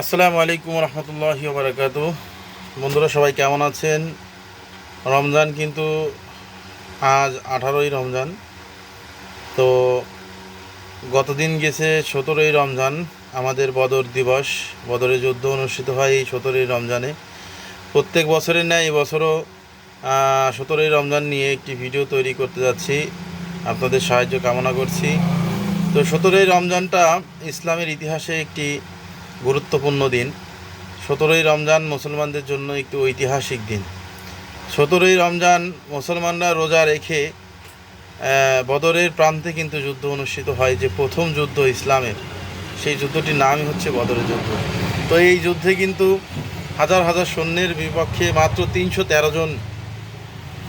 আসসালামু আলাইকুম রহমতুল্লাহ বারাকাত বন্ধুরা, সবাই কেমন আছেন? রমজান কিন্তু আজ আঠারোই রমজান। তো গতদিন গেছে সতেরোই রমজান, আমাদের বদর দিবস। বদরের যুদ্ধ অনুষ্ঠিত হয় এই সতেরোই রমজানে। প্রত্যেক বছরের ন্যায় এই বছরও সতেরোই রমজান নিয়ে একটি ভিডিও তৈরি করতে যাচ্ছি। আপনাদের সাহায্য কামনা করছি। তো সতেরোই রমজানটা ইসলামের ইতিহাসে একটি গুরুত্বপূর্ণ দিন। সতেরোই রমজান মুসলমানদের জন্য একটি ঐতিহাসিক দিন। সতেরোই রমজান মুসলমানরা রোজা রেখে বদরের প্রান্তে কিন্তু যুদ্ধ অনুষ্ঠিত হয়, যে প্রথম যুদ্ধ ইসলামের। সেই যুদ্ধটির নামই হচ্ছে বদরের যুদ্ধ। তো এই যুদ্ধে কিন্তু হাজার হাজার সৈন্যের বিপক্ষে মাত্র তিনশো তেরো জন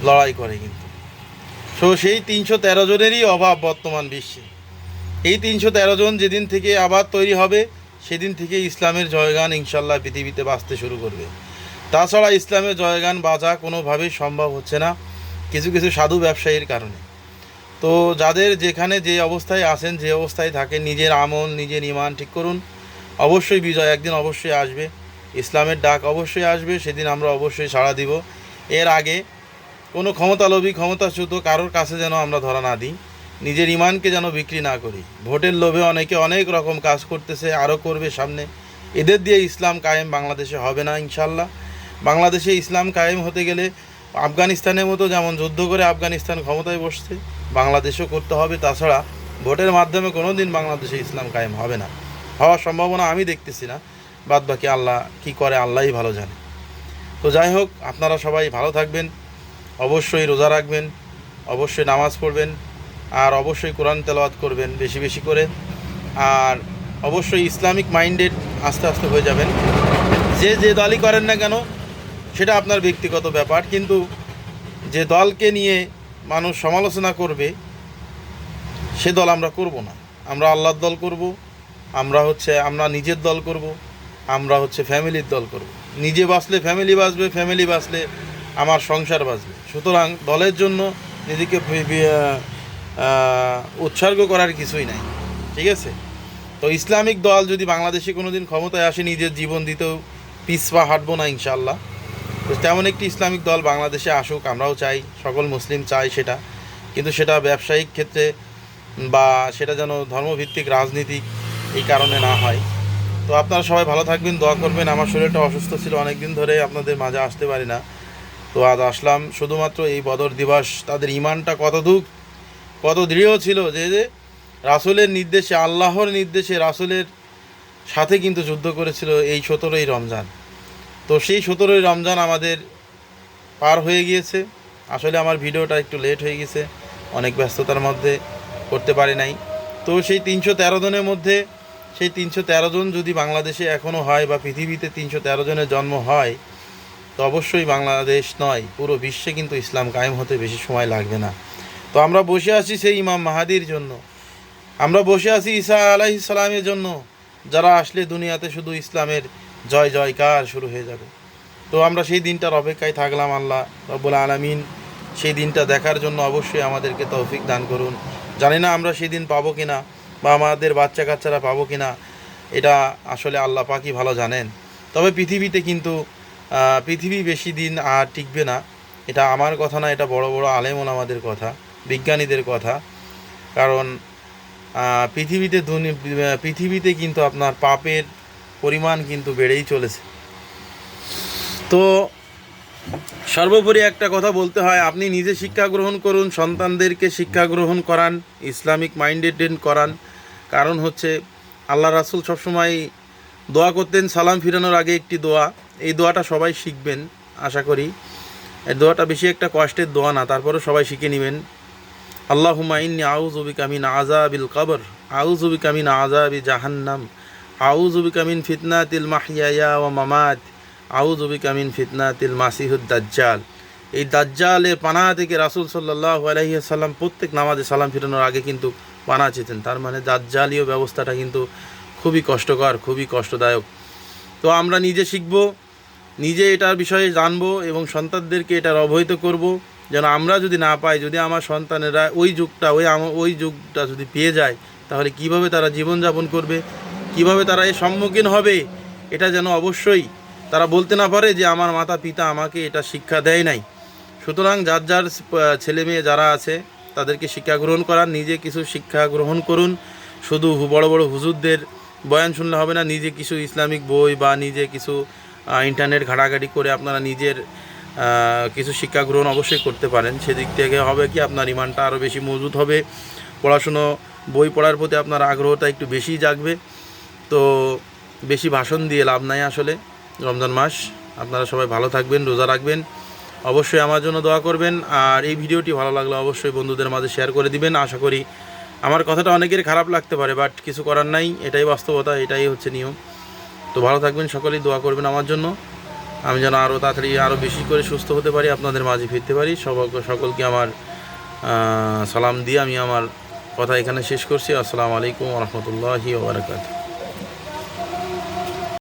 লড়াই করে কিন্তু। তো সেই তিনশো তেরো জনেরই অভাব বর্তমান বিশ্বে। এই তিনশো তেরো জন যেদিন থেকে আবার তৈরি হবে সেদিন থেকে ইসলামের জয়গান ইনশাল্লাহ পৃথিবীতে বাঁচতে শুরু করবে। তাছাড়া ইসলামের জয়গান বাজা কোনোভাবেই সম্ভব হচ্ছে না, কিছু কিছু সাধু ব্যবসায়ীর কারণে। তো যাদের যেখানে যে অবস্থায় আছেন, যে অবস্থায় থাকেন, নিজের আমল, নিজের ইমান ঠিক করুন। অবশ্যই বিজয় একদিন অবশ্যই আসবে। ইসলামের ডাক অবশ্যই আসবে, সেদিন আমরা অবশ্যই সাড়া দিব। এর আগে কোনো ক্ষমতালোভী, ক্ষমতাচ্যুত কারোর কাছে যেন আমরা ধরা না দিই। নিজের ইমানকে যেন বিক্রি না করি। ভোটের লোভে অনেকে অনেক রকম কাজ করতেছে, আরও করবে সামনে। এদের দিয়ে ইসলাম কায়েম বাংলাদেশে হবে না, ইনশাল্লাহ। বাংলাদেশে ইসলাম কায়েম হতে গেলে আফগানিস্তানের মতো যেমন যুদ্ধ করে আফগানিস্তান ক্ষমতায় বসছে, বাংলাদেশও করতে হবে। তাছাড়া ভোটের মাধ্যমে কোনো দিন বাংলাদেশে ইসলাম কায়েম হবে না। হওয়ার সম্ভাবনা আমি দেখতেছি না। বাদ বাকি আল্লাহ কি করে আল্লাহই ভালো জানে। তো যাই হোক, আপনারা সবাই ভালো থাকবেন, অবশ্যই রোজা রাখবেন, অবশ্যই নামাজ পড়বেন। আর অবশ্যই কোরআন তেলাওয়াত করবেন বেশি বেশি করে। আর অবশ্যই ইসলামিক মাইন্ডেড আস্তে আস্তে হয়ে যাবেন। যে যে দলই করেন না কেন, সেটা আপনার ব্যক্তিগত ব্যাপার। কিন্তু যে দলকে নিয়ে মানুষ সমালোচনা করবে, সে দল আমরা করব না। আমরা আল্লাহর দল করব, আমরা হচ্ছে আমরা নিজের দল করব, আমরা হচ্ছে ফ্যামিলির দল করব। নিজে বাঁচলে ফ্যামিলি বাঁচবে, ফ্যামিলি বাঁচলে আমার সংসার বাঁচবে। সুতরাং দলের জন্য নিজেকে উৎসর্গ করার কিছুই নাই, ঠিক আছে? তো ইসলামিক দল যদি বাংলাদেশে কোনো দিন ক্ষমতায় আসে, নিজের জীবন দিতেও পিসপা হাঁটবো না ইনশাল্লাহ তো তেমন একটি ইসলামিক দল বাংলাদেশে আসুক, আমরাও চাই, সকল মুসলিম চাই সেটা। কিন্তু সেটা ব্যবসায়িক ক্ষেত্রে বা সেটা যেন ধর্মভিত্তিক রাজনীতিক এই কারণে না হয়। তো আপনারা সবাই ভালো থাকবেন, দোয়া করবেন। আমার শরীরটা অসুস্থ ছিল অনেক দিন ধরে, আপনাদের মাঝে আসতে পারি না। তো আজ আসলাম, শুধুমাত্র এই বদর দিবস, তাদের ইমানটা কত দুঃখ কত দৃঢ় ছিল যে যে রাসুলের নির্দেশে, আল্লাহর নির্দেশে রাসুলের সাথে কিন্তু যুদ্ধ করেছিল এই সতেরোই রমজান। তো সেই সতেরোই রমজান আমাদের পার হয়ে গিয়েছে। আসলে আমার ভিডিওটা একটু লেট হয়ে গেছে, অনেক ব্যস্ততার মধ্যে করতে পারি নাই। তো সেই তিনশো তেরো জনের মধ্যে, সেই তিনশো তেরো জন যদি বাংলাদেশে এখনও হয় বা পৃথিবীতে তিনশো তেরো জনের জন্ম হয়, তো অবশ্যই বাংলাদেশ নয়, পুরো বিশ্বে কিন্তু ইসলাম কায়েম হতে বেশি সময় লাগবে না। তো আমরা বসে আছি সেই ইমাম মাহাদির জন্য। আমরা বসে আছি ঈসা আলাহি সালামের জন্য। যারা আসলে দুনিয়াতে শুধু ইসলামের জয় জয়কার শুরু হয়ে যাবে। তো আমরা সেই দিনটার অপেক্ষায় থাকলাম আল্লাহ রব্বুল আলমিন। সেই দিনটা দেখার জন্য অবশ্যই আমাদেরকে তৌফিক দান করুন। জানি না আমরা সেই দিন পাবো কিনা বা আমাদের বাচ্চা কাচ্চারা পাবো কিনা, এটা আসলে আল্লাহ পাকি ভালো জানেন। তবে পৃথিবীতে কিন্তু পৃথিবী বেশি দিন আর টিকবে না। এটা আমার কথা না, এটা বড় বড় আলেমন আমাদের কথা। বিজ্ঞানীদের কথা। কারণ পৃথিবীতে পৃথিবীতে কিন্তু আপনার পাপের পরিমাণ কিন্তু বেড়েই চলেছে। তো, সর্বোপরি একটা কথা বলতে হয়, আপনি নিজে শিক্ষা গ্রহণ করুন, সন্তানদেরকে শিক্ষা গ্রহণ করান, ইসলামিক মাইন্ডেড করান। কারণ হচ্ছে, আল্লাহ রাসুল সবসময় দোয়া করতেন, সালাম ফিরানোর আগে একটি দোয়া। এই দোয়াটা সবাই শিখবেন, আশা করি। এই দোয়াটা বেশি একটা কষ্টের দোয়া না তারপরে সবাই শিখে নেবেন। আল্লাহ হুমাইন্নি আউজুবি কামিন আজাবিল কবর আউজুবি কামিন আজাবি জাহান্নাম আউজুবি কামিন ফিতনাতিল মাহিয়া ও মামাত আউজুবি কামিন ফিতনাতিল মাসিহুদ দাজ্জাল। এই দাজ্জালের পানা থেকে রাসুল সাল্লাহ আলহিহাসাল্লাম প্রত্যেক নামাজে সালাম ফিরানোর আগে কিন্তু পানা চেতেন। তার মানে দাজ্জালীয় ব্যবস্থাটা কিন্তু খুবই কষ্টকর, খুবই কষ্টদায়ক। তো আমরা নিজে শিখব, নিজে এটার বিষয়ে জানব এবং সন্তানদেরকে এটার অবহিত করব। যেন আমরা যদি না পাই, যদি আমার সন্তানেরা ওই যুগটা, ওই ওই যুগটা যদি পেয়ে যায়, তাহলে কীভাবে তারা জীবনযাপন করবে? কীভাবে তারা এর সম্মুখীন হবে? এটা যেন অবশ্যই তারা বলতে না পারে যে, আমার মাতা পিতা আমাকে এটা শিক্ষা দেয় নাই। সুতরাং যার যার ছেলে মেয়ে যারা আছে, তাদেরকে শিক্ষা গ্রহণ করার নিজে কিছু শিক্ষা গ্রহণ করুন। শুধু বড় বড় হুজুরদের বয়ান শুনলে হবে না, নিজে কিছু ইসলামিক বই বা নিজে কিছু ইন্টারনেট ঘাটাঘাটি করে আপনারা নিজের কিছু শিক্ষা গ্রহণ অবশ্যই করতে পারেন। সেদিক থেকে হবে কি, আপনার ইমানটা আরও বেশি মজবুত হবে। পড়াশুনো, বই পড়ার প্রতি আপনার আগ্রহটা একটু বেশি জাগবে। তো বেশি ভাষণ দিয়ে লাভ নাই আসলে রমজান মাস। আপনারা সবাই ভালো থাকবেন, রোজা রাখবেন। অবশ্যই আমার জন্য দোয়া করবেন। আর এই ভিডিওটি ভালো লাগলে অবশ্যই বন্ধুদের মাঝে শেয়ার করে দিবেন। আশা করি আমার কথাটা অনেকের খারাপ লাগতে পারে, বাট কিছু করার নাই। এটাই বাস্তবতা, এটাই হচ্ছে নিয়ম। তো ভালো থাকবেন, সকলেই দোয়া করবেন আমার জন্য। আমি যেন আরও তাড়াতাড়ি আরও বেশি করে সুস্থ হতে পারি, আপনাদের মাঝে ফিরতে পারি। সবাই সকলকে আমার সালাম দিয়ে আমি আমার কথা এখানে শেষ করছি। আসসালামু আলাইকুম রহমতুল্লাহি ওবরাকাতু